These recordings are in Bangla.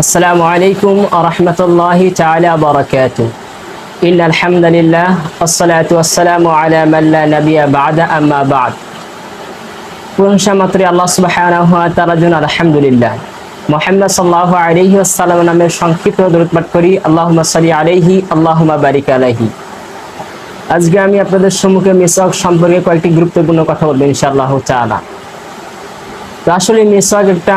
আসসালামু আলাইকুম আরহামতুল্লাহি তালা বরকাত ইন আলহামদুলিল্লাহ, আসসালাত আসসালামু আলা মাল্লা নবিয়া বাদা, আম্মা বাদ। প্রশংসা মাত্র আল্লাহ সুবহানাহু ওয়া তাআলার জন্য আলহামদুলিল্লাহ। মোহাম্মদ সাল্লাল্লাহু আলাইহি ওয়াসাল্লাম নামের সংক্ষিপ্ত দরুদ পাঠ করি, আল্লাহুম্মা সাল্লি আলাইহি, আল্লাহুম্মা বারিক আলাইহি। আজকে আমি আপনাদের সম্মুখে মিসওয়াক সম্পর্কে কয়েকটি গুরুত্বপূর্ণ কথা বলব ইনশাআল্লাহ তাআলা। আসলে মিসওয়াক একটা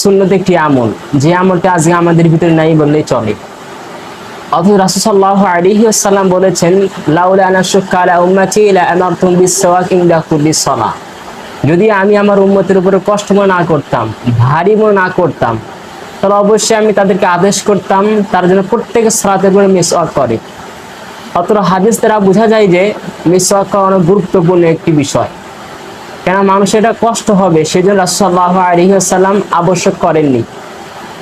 সুন্নত একটি আমল। যে আমলটা আজকে আমাদের ভিতরে নাই বললেই চলে। অথচ বলেছেন যদি আমি আমার উম্মতের উপরে কষ্ট মনে না করতাম, ভারী মনে না করতাম, তাহলে অবশ্যই আমি তাদেরকে আদেশ করতাম, তার জন্য প্রত্যেকের সালাতের পরে মিসওয়াক করে। অতটা হাদিস দ্বারা বোঝা যায় যে মিস করা অনেক গুরুত্বপূর্ণ একটি বিষয়। কেন মানুষের এটা কষ্ট হবে, সেজন্য রাসুল্লাহ আলিহাসাল্লাম আবশ্যক করেননি।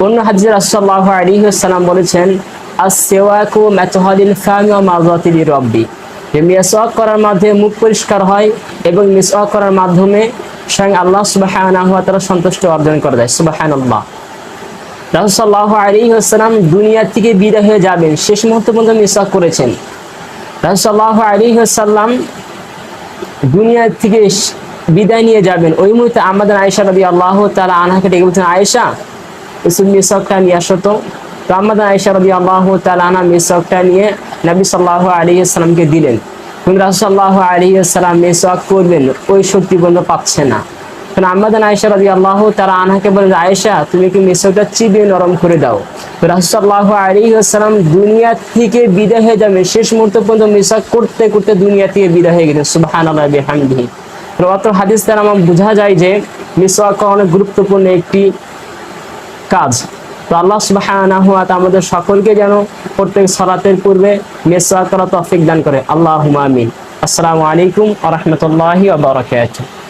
অন্য হাদিসে রাসুল্লাহ আলিহাসাল্লাম বলেছেন করার মাধ্যমে মুখ পরিষ্কার হয় এবং করার মাধ্যমে আল্লাহ সন্তুষ্টি অর্জন করা যায় সুবহানাল্লাহ। রাসূলুল্লাহ আলাইহি ওয়াসাল্লাম দুনিয়া থেকে বিদায় হয়ে যাবেন, শেষ মুহূর্ত পর্যন্ত মিসওয়াক করেছেন। রাসূলুল্লাহ আলাইহি ওয়াসাল্লাম দুনিয়া থেকে বিদায় নিয়ে যাবেন। ওই মুহূর্তে আমাদের আয়েশা রবি আল্লাহ তালা আনহাকে ডেকে বলছেন, আয়েশা ইসুল মিসকটা নিয়ে আসো তো। তো আমাদের আয়েশা রবি আল্লাহ তালা আনা মিসকটা নিয়ে নবী সাল্লাহ আলী আসসালামকে দিলেন। রাসুল্লাহ আলী আসসালাম মিসক করবেন, ওই শক্তি বন্ধ পাচ্ছে না। কারণ আমাদের আয়েশা রবি আল্লাহ তারা আনহাকে বলেন, আয়েশা, তুমি কি মিসকটা চিবিয়ে নরম করে দাও? রাসুল্লাহ আলী আসসালাম দুনিয়া থেকে বিদায় হয়ে যাবে শেষ মুহূর্ত পর্যন্ত মিসক করতে করতে দুনিয়া থেকে বিদায় হয়ে গেলেন। সুবাহান আল্লাহ অত হাদিস দ্বারা আমার বোঝা যায় যে মিসওয়াক অনেক গুরুত্বপূর্ণ একটি কাজ। তো আল্লাহ সুবাহ আমাদের সকলকে যেন প্রত্যেক সরাতের পূর্বে মিসওয়াক করা তফিক দান করে। আল্লাহ আসসালামু আলাইকুম আ রাহমাতুল্লাহি ওয়া বারাকাতুহু।